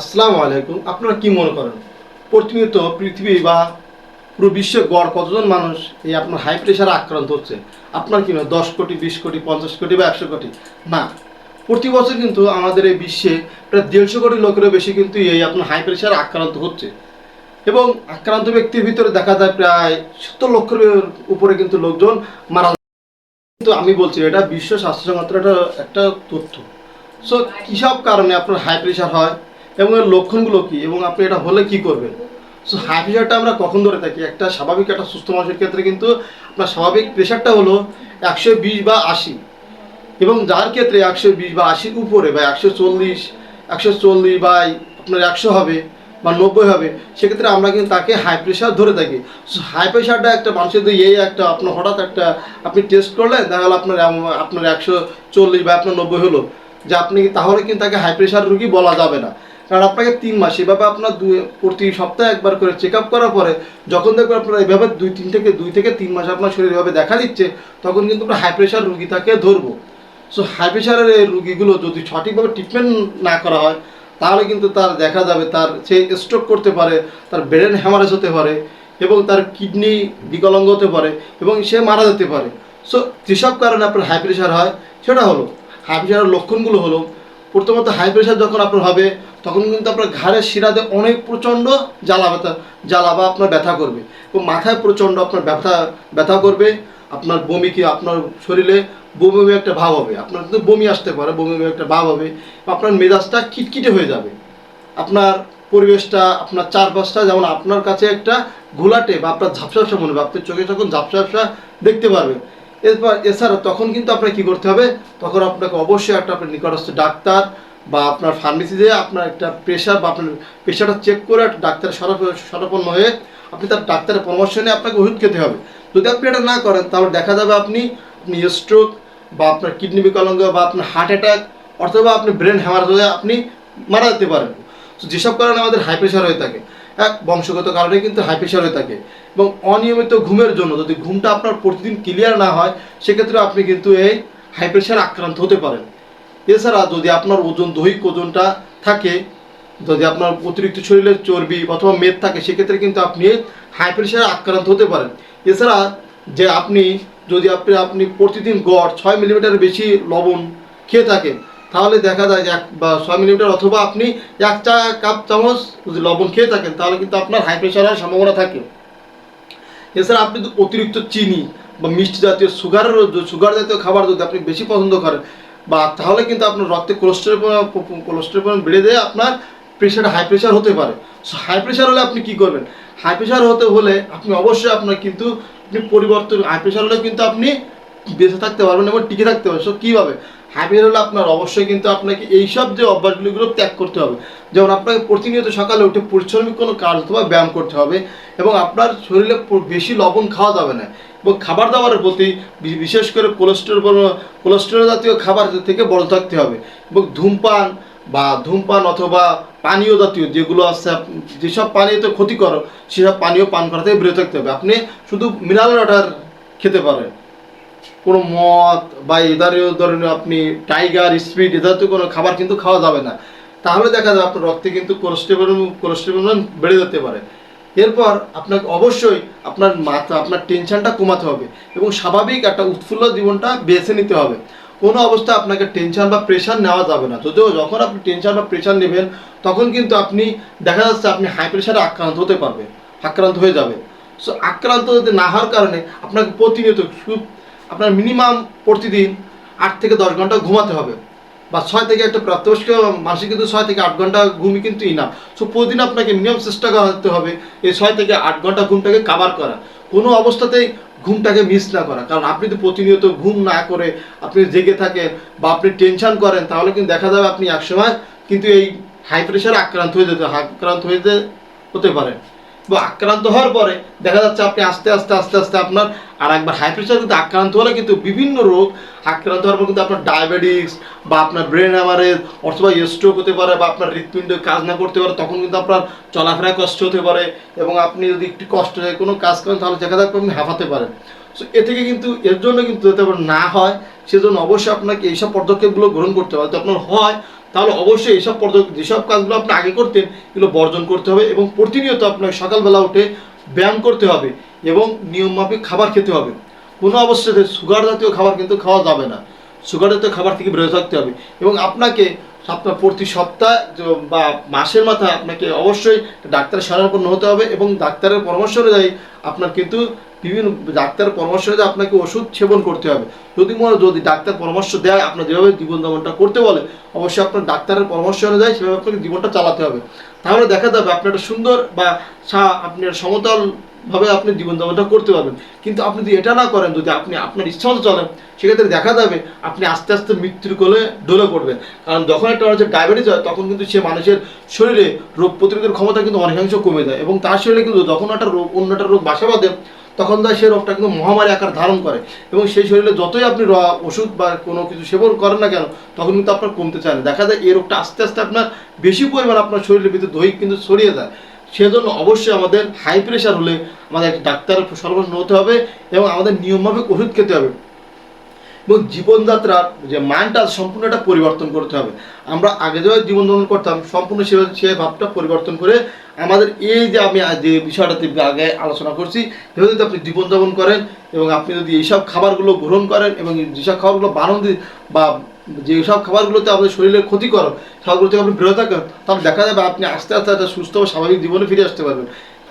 আসসালামু আলাইকুম, আপনারা কি মনে করেন? প্রতিনিয়ত পৃথিবী বা পুরো বিশ্বে গড় কতজন মানুষ এই আপনার হাই প্রেশারে আক্রান্ত হচ্ছে? আপনার কি নয় দশ কোটি, বিশ কোটি, পঞ্চাশ কোটি বা একশো কোটি? না। প্রতি বছর কিন্তু আমাদের এই বিশ্বে প্রায় দেড়শো কোটি লোকেরও বেশি কিন্তু এই আপনার হাই প্রেশারে আক্রান্ত হচ্ছে। এবং আক্রান্ত ব্যক্তির ভিতরে দেখা যায় প্রায় সত্তর লক্ষের উপরে কিন্তু লোকজন মারা কিন্তু আমি বলছি, এটা বিশ্ব স্বাস্থ্য সংস্থার একটা একটা তথ্য। সো কিসব কারণে আপনার হাই প্রেশার হয়? এবং এর লক্ষণগুলো কি? এবং আপনি এটা হলে কি করবেন? সো হাই প্রেশারটা আমরা কখন ধরে থাকি? একটা স্বাভাবিক, একটা সুস্থ মানুষের ক্ষেত্রে কিন্তু আপনার স্বাভাবিক প্রেশারটা হলো একশো বিশ বা আশি। এবং যার ক্ষেত্রে একশো বিশ বা আশির উপরে বা একশো চল্লিশ একশো চল্লিশ বা আপনার একশো হবে বা নব্বই হবে, সেক্ষেত্রে আমরা কিন্তু তাকে হাই প্রেশার ধরে থাকি। সো হাই প্রেশারটা একটা মানুষের এই একটা আপনার হঠাৎ একটা আপনি টেস্ট করলেন তাহলে আপনার আপনার একশো চল্লিশ বা আপনার নব্বই হলো। যে আপনি তাহলে কিন্তু তাকে হাই প্রেশার রুগী বলা যাবে না। কারণ আপনাকে তিন মাস, এভাবে আপনার দুই, প্রতি সপ্তাহে একবার করে চেক আপ করার পরে যখন দেখবেন আপনার এভাবে দুই, তিন থেকে, দুই থেকে তিন মাস আপনার শরীর এভাবে দেখা দিচ্ছে, তখন কিন্তু আমরা হাই প্রেশার রুগী তাকে ধরবো সো হাই প্রেশারের এই রুগীগুলো যদি সঠিকভাবে ট্রিটমেন্ট না করা হয়, তাহলে কিন্তু তার দেখা যাবে, তার সে স্ট্রোক করতে পারে, তার ব্রেন হ্যামারেজ হতে পারে এবং তার কিডনি বিকলাঙ্গ হতে পারে এবং সে মারা যেতে পারে। সো যেসব কারণে আপনার হাই প্রেশার হয়, সেটা হলো হাই প্রেশারের লক্ষণগুলো হলো প্রথমত হাই প্রেশার যখন আপনার হবে, তখন কিন্তু আপনার ঘাড়ের শিরাতে অনেক প্রচণ্ড জ্বালা ব্যথা, জ্বালা বা আপনার ব্যথা করবে। এবং মাথায় প্রচণ্ড আপনার ব্যথা ব্যথা করবে। আপনার বমি কি আপনার শরীরে বমি বমি একটা ভাব হবে। আপনার কিন্তু বমি আসতে পারে, বমি বমি একটা ভাব হবে। আপনার মেজাজটা কিটকিটে হয়ে যাবে। আপনার পরিবেশটা, আপনার চারপাশটা যেমন আপনার কাছে একটা ঘোলাটে বা আপনার ঝাপসা ঝাপসা মনে হবে। আপনার চোখে যখন ঝাপসা দেখতে পারবেন এরপর এছাড়া তখন কিন্তু আপনাকে কী করতে হবে? তখন আপনাকে অবশ্যই একটা আপনার নিকটস্থ ডাক্তার বা আপনার ফার্মেসিতে আপনার একটা প্রেশার বা আপনার প্রেশারটা চেক করে একটা ডাক্তারের সরপ- সরপন্ন হয়ে আপনি তার ডাক্তারের পরামর্শ নিয়ে আপনাকে ওষুধ খেতে হবে। যদি আপনি এটা না করেন, তাহলে দেখা যাবে আপনি আপনি স্ট্রোক বা আপনার কিডনি বিকলাঙ্গ বা আপনার হার্ট অ্যাটাক অথবা আপনি ব্রেন হ্যামার হয়ে আপনি মারা যেতে পারেন। তো যেসব কারণে আমাদের হাই প্রেশার হয়ে থাকে। এক বংশগত কারণে কিন্তু হাই প্রেশার হয়ে থাকে এবং অনিয়মিত ঘুমের জন্য যদি ঘুমটা আপনার প্রতিদিন ক্লিয়ার না হয়, সেক্ষেত্রে আপনি কিন্তু এই হাই প্রেশার আক্রান্ত হতে পারেন। এছাড়া যদি আপনার ওজন, দৈহিক ওজনটা থাকে, যদি আপনার অতিরিক্ত শরীরে চর্বি অথবা মেদ থাকে, সেক্ষেত্রে কিন্তু আপনি হাই প্রেশারে আক্রান্ত হতে পারেন। এছাড়া যে আপনি, যদি আপনি আপনি প্রতিদিন গড় ছয় মিলিমিটার বেশি লবণ খেয়ে থাকেন তাহলে দেখা যায় যে এক বা ছয় মিলিমিটার অথবা আপনি এক চা কাপ চামচ যদি লবণ খেয়ে থাকেন, তাহলে কিন্তু আপনার হাই প্রেশার হওয়ার সম্ভাবনা থাকে। এছাড়া আপনি অতিরিক্ত চিনি বা মিষ্টি জাতীয় সুগারের সুগার জাতীয় খাবার যদি আপনি বেশি পছন্দ করেন, বা তাহলে কিন্তু আপনার রক্তে কোলেস্ট্রল কোলেস্ট্রল পরিমাণ বেড়ে দিয়ে আপনার প্রেশার হাই প্রেশার হতে পারে। সো হাই প্রেশার হলে আপনি কি করবেন? হাই প্রেশার হতে হলে আপনি অবশ্যই আপনার কিন্তু আপনি পরিবর্তন হাই প্রেশার হলে কিন্তু আপনি বেঁচে থাকতে পারবেন এবং টিকে থাকতে পারবেন। সো কীভাবে? প্রেশার হলে আপনার অবশ্যই কিন্তু আপনাকে এইসব যে অভ্যাসগুলিগুলো ত্যাগ করতে হবে। যেমন আপনাকে প্রতিনিয়ত সকালে উঠে পরিশ্রমিক কোনো কাজ অথবা ব্যায়াম করতে হবে এবং আপনার শরীরে বেশি লবণ খাওয়া যাবে না এবং খাবার দাবারের প্রতি বিশেষ করে কোলেস্ট্রল কোলেস্ট্রল জাতীয় খাবার থেকে বড় থাকতে হবে এবং ধূমপান বা ধূমপান অথবা পানীয় জাতীয় যেগুলো আছে, যেসব পানীয়তে ক্ষতিকর, সেসব পানীয় পান করা থেকে বিরত থাকতে হবে। আপনি শুধু মিনারেল ওয়াটার খেতে পারেন। কোনো মদ বা এ ধরনের ধরনের আপনি টাইগার স্পিড এ জাতীয় কোনো খাবার কিন্তু খাওয়া যাবে না। তাহলে দেখা যাবে আপনার রক্তে কিন্তু কোলেস্ট্রল কোলেস্ট্রল বেড়ে যেতে পারে। এরপর আপনাকে অবশ্যই আপনার মাথা, আপনার টেনশনটা কমাতে হবে এবং স্বাভাবিক একটা উৎফুল্ল জীবনটা বেছে নিতে হবে। কোনো অবস্থায় আপনাকে টেনশন বা প্রেশার নেওয়া যাবে না। যদিও যখন আপনি টেনশন বা প্রেশার নেবেন, তখন কিন্তু আপনি দেখা যাচ্ছে আপনি হাই প্রেশারে আক্রান্ত হতে পারবেন, আক্রান্ত হয়ে যাবে সো আক্রান্ত যদি না হওয়ার কারণে আপনাকে প্রতিনিয়ত আপনার মিনিমাম প্রতিদিন আট থেকে দশ ঘণ্টা ঘুমাতে হবে। বা ছয় থেকে একটা প্রাপ্তবয়স্ক মানুষের কিন্তু ছয় থেকে আট ঘণ্টা ঘুমই কিন্তু ইনাম সো প্রতিদিন আপনাকে মিনিমাম চেষ্টা করতে হবে এই ছয় থেকে আট ঘণ্টা ঘুমটাকে কাভার করা। কোনো অবস্থাতেই ঘুমটাকে মিস না করা। কারণ আপনি যদি প্রতিনিয়ত ঘুম না করে আপনি জেগে থাকেন বা আপনি টেনশন করেন, তাহলে কিন্তু দেখা যাবে আপনি একসময় কিন্তু এই হাই প্রেশারে আক্রান্ত হয়ে যেতে আক্রান্ত হয়ে যে- হতে পারেন। আক্রান্ত হওয়ার পরে দেখা যাচ্ছে আপনি আস্তে আস্তে আস্তে আস্তে আপনার আর একবার হাই প্রেশার কিন্তু আক্রান্ত হলে কিন্তু বিভিন্ন রোগ আক্রান্ত হওয়ার পর কিন্তু আপনার ডায়াবেটিস বা আপনার ব্রেন হ্যামারেজ অথবা স্ট্রোক হতে পারে বা আপনার হৃৎপিণ্ড কাজ না করতে পারে, তখন কিন্তু আপনার চলাফেরায় কষ্ট হতে পারে এবং আপনি যদি একটু কষ্ট হয় কোনো কাজ করেন, তাহলে দেখা যাবে আপনি হাঁপাতে পারেন। সো এ থেকে কিন্তু এর জন্য কিন্তু যাতে না হয়, সেজন্য অবশ্যই আপনাকে এইসব পদক্ষেপগুলো গ্রহণ করতে হবে। যদি আপনার হয় তাহলে অবশ্যই পর্য- যেসব কাজগুলো আপনি আগে করতেন, এগুলো বর্জন করতে হবে এবং প্রতিনিয়ত আপনাকে সকালবেলা উঠে ব্যায়াম করতে হবে এবং নিয়মমাফিক খাবার খেতে হবে। কোনো অবস্থাতে সুগার জাতীয় খাবার কিন্তু খাওয়া যাবে না। সুগার জাতীয় খাবার থেকে বিরত থাকতে হবে এবং আপনাকে আপনার প্রতি সপ্তাহ বা মাসের মাথায় আপনাকে অবশ্যই ডাক্তারের শরণাপন্ন হতে হবে এবং ডাক্তারের পরামর্শ অনুযায়ী আপনার কিন্তু বিভিন্ন ডাক্তারের পরামর্শ অনুযায়ী আপনাকে ওষুধ সেবন করতে হবে। যদি মনে যদি ডাক্তার পরামর্শ দেয় আপনার যেভাবে জীবন জীবনযাপনটা করতে বলে, অবশ্যই আপনার ডাক্তারের পরামর্শ অনুযায়ী সেভাবে আপনাকে জীবনটা চালাতে হবে। তাহলে দেখা যাবে আপনি একটা সুন্দর বা সা- আপনি একটা সমতল ভাবে আপনি জীবনযাপনটা করতে পারবেন। কিন্তু আপনি যদি এটা না করেন, যদি আপনি আপনার ইচ্ছা মতো চলেন, সেক্ষেত্রে দেখা যাবে আপনি আস্তে আস্তে মৃত্যুর কোলে ডলে পড়বেন। কারণ যখন একটা মানুষের ডায়াবেটিস হয়, তখন কিন্তু সে মানুষের শরীরে রোগ প্রতিরোধের ক্ষমতা কিন্তু অনেকাংশ কমে যায় এবং তার শরীরে কিন্তু যখন একটা রোগ অন্য একটা রোগ বাসা বাঁধে তখন তাই সেই রোগটা কিন্তু মহামারী আকার ধারণ করে। এবং সেই শরীরে যতই আপনি ওষুধ বা কোনো কিছু সেবন করেন না কেন, তখন কিন্তু আপনার কমতে চায় না। দেখা যায় এই রোগটা আস্তে আস্তে আপনার বেশি পরিমাণ আপনার শরীরের ভিতরে দৈহিক কিন্তু ছড়িয়ে যায়। সেজন্য অবশ্যই আমাদের হাই প্রেশার হলে আমাদের একটা ডাক্তারের সর্বস্ব হতে হবে এবং আমাদের নিয়মভাবে ওষুধ খেতে হবে। এবং জীবনযাত্রার যে মানটা সম্পূর্ণ একটা পরিবর্তন করতে হবে। আমরা আগে যেভাবে জীবনযাপন করতাম, সম্পূর্ণ সে সে ভাবটা পরিবর্তন করে আমাদের এই যে আমি যে বিষয়টাতে আগে আলোচনা করছি সেভাবে যদি আপনি জীবনযাপন করেন এবং আপনি যদি এইসব খাবারগুলো গ্রহণ করেন এবং যেসব খাবারগুলো বারণ দি- বা যেসব খাবারগুলোতে আমাদের শরীরের ক্ষতি ক্ষতিকর খাবারগুলো থেকে আপনি বিরত থাকেন, তাহলে দেখা যাবে আপনি আস্তে আস্তে একটা সুস্থ ও স্বাভাবিক জীবনে ফিরে আসতে পারবেন।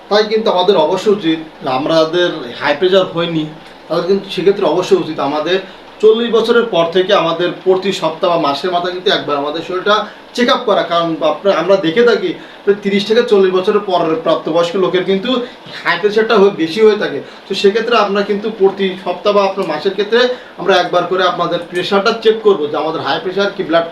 তাই কিন্তু আমাদের অবশ্যই উচিত আমাদের হাই প্রেশার হয়নি, তাদের কিন্তু সেক্ষেত্রে অবশ্যই উচিত আমাদের চল্লিশ বছরের পর থেকে আমাদের প্রতি সপ্তাহ বা মাসের মাথায় কিন্তু একবার আমাদের শরীরটা চেক আপ করা, কারণ আপনার, আমরা দেখে থাকি তিরিশ থেকে চল্লিশ বছরের পর প্রাপ্তবয়স্ক লোকের কিন্তু হাই প্রেশারটা বেশি হয়ে থাকে। তো সেক্ষেত্রে আমরা কিন্তু প্রতি সপ্তাহ বা আপনার মাসের ক্ষেত্রে আমরা একবার করে আপনাদের প্রেশারটা চেক করব যে আমাদের হাই প্রেশার কি ব্লাড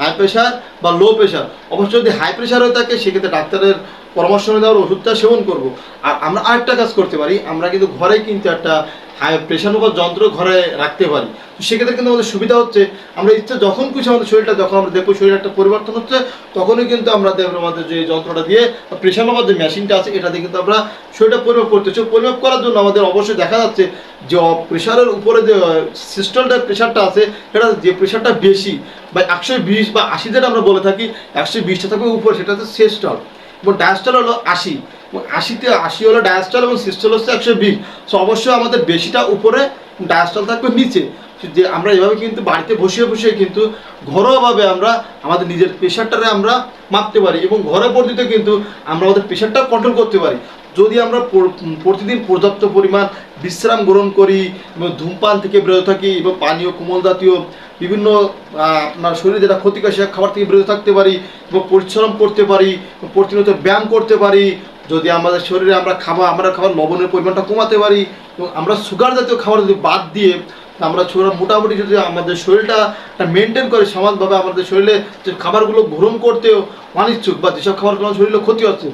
হাই প্রেশার বা লো প্রেশার অবশ্যই যদি হাই প্রেশার হয়ে থাকে, সেক্ষেত্রে ডাক্তারের পরামর্শ আমরা ওষুধটা সেবন করব। আর আমরা আরেকটা কাজ করতে পারি, আমরা কিন্তু ঘরে কিন্তু একটা হাই প্রেশার উপর যন্ত্র ঘরে রাখতে পারি। তো সেক্ষেত্রে কিন্তু আমাদের সুবিধা হচ্ছে, আমরা ইচ্ছা যখন খুশি আমাদের শরীরটা, যখন আমরা দেখব শরীরে একটা পরিবর্তন হচ্ছে, তখনই কিন্তু আমরা দেখব আমাদের যে যন্ত্রটা দিয়ে প্রেশার নেওয়ার যে মেশিনটা আছে এটা দিয়ে কিন্তু আমরা শরীরটা পরিমাপ করতেছি পরিমাপ করার জন্য আমাদের অবশ্যই দেখা যাচ্ছে যে প্রেশারের উপরে যে সিস্টেমটার প্রেশারটা আছে, সেটা যে প্রেশারটা বেশি, বা একশো বিশ বা আশি যেটা আমরা বলে থাকি, একশো বিশটা থাকবে উপরে, সেটা হচ্ছে সেস্টল এবং ডায়াস্টল হলো আশি। আশিতে, আশি হলো ডায়াস্টল এবং সিস্টল হচ্ছে একশো বিশ। সো অবশ্যই আমাদের বেশিটা উপরে ডায়াস্টল থাকবে নিচে। যে আমরা এভাবে কিন্তু বাড়িতে বসিয়ে বসিয়ে কিন্তু ঘরোয়াভাবে আমরা আমাদের নিজের প্রেশারটারে আমরা মাপতে পারি এবং ঘরে পর্যন্ত কিন্তু আমরা আমাদের প্রেশারটা কন্ট্রোল করতে পারি। যদি আমরা প্রতিদিন পর্যাপ্ত পরিমাণ বিশ্রাম গ্রহণ করি এবং ধূমপান থেকে বিরত থাকি এবং পানীয়, কোমল জাতীয় বিভিন্ন আপনার শরীরে যেটা ক্ষতিকর সে খাবার থেকে বিরত থাকতে পারি এবং পরিশ্রম করতে পারি প্রতিনিয়ত ব্যায়াম করতে পারি, যদি আমাদের শরীরে আমরা খাবার আমরা খাবার লবণের পরিমাণটা কমাতে পারি, এবং আমরা সুগার জাতীয় খাবার যদি বাদ দিয়ে আমরা ছোট মোটামুটি যদি আমাদের শরীরটা মেনটেন করে সমাজভাবে আমাদের শরীরে যে খাবারগুলো গ্রহণ করতেও অনিচ্ছুক বা যেসব খাবারগুলো শরীরে ক্ষতি হচ্ছে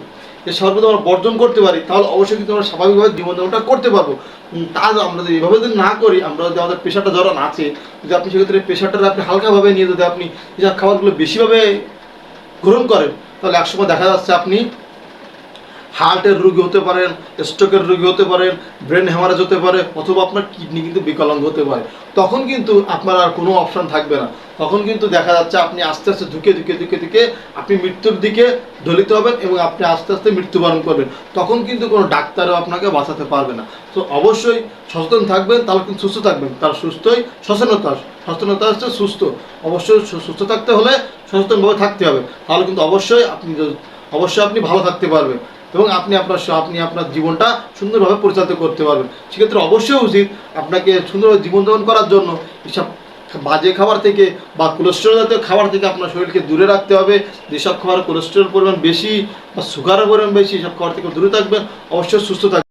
যে সর্বদা আমরা বর্জন করতে পারি, তাহলে অবশ্যই কিন্তু আমরা স্বাভাবিকভাবে জীবনযাপনটা করতে পারব। তা আমরা যদি এভাবে যদি না করি, আমরা যদি আমাদের প্রেশারটা ধরন আছে, যদি আপনি সেক্ষেত্রে প্রেশারটা আপনি হালকাভাবে নিয়ে যদি আপনি যে খাবারগুলো বেশিভাবে গ্রহণ করেন, তাহলে একসময় দেখা যাচ্ছে আপনি হার্টের রোগী হতে পারেন, স্ট্রোকের রোগী হতে পারেন, ব্রেন হ্যামারেজ হতে পারে, অথবা আপনার কিডনি কিন্তু বিকলাঙ্গ হতে পারে। তখন কিন্তু আপনার আর কোনো অপশন থাকবে না। তখন কিন্তু দেখা যাচ্ছে আপনি আস্তে আস্তে ধুকে ধুকে ধুকে ধুকে আপনি মৃত্যুর দিকে দলিত হবেন এবং আপনি আস্তে আস্তে মৃত্যুবরণ করবেন। তখন কিন্তু কোনো ডাক্তারও আপনাকে বাঁচাতে পারবে না। তো অবশ্যই সচেতন থাকবেন, তাহলে কিন্তু সুস্থ থাকবেন। তার সুস্থই সচেতনতা সচেতনতা হচ্ছে সুস্থ। অবশ্যই সুস্থ থাকতে হলে সচেতনভাবে থাকতে হবে। তাহলে কিন্তু অবশ্যই আপনি অবশ্যই আপনি ভালো থাকতে পারবেন। এবং আপনি আপনার আপনি আপনার জীবনটা সুন্দরভাবে পরিচালিত করতে পারবেন। সেক্ষেত্রে অবশ্যই উচিত আপনাকে সুন্দরভাবে জীবনযাপন করার জন্য এসব বাজে খাবার থেকে বা কোলেস্ট্রল জাতীয় খাবার থেকে আপনার শরীরকে দূরে রাখতে হবে। যেসব খাবার কোলেস্ট্রল পরিমাণ বেশি বা সুগারের পরিমাণ বেশি সব খাবার থেকে দূরে থাকবেন। অবশ্যই সুস্থ থাকবেন।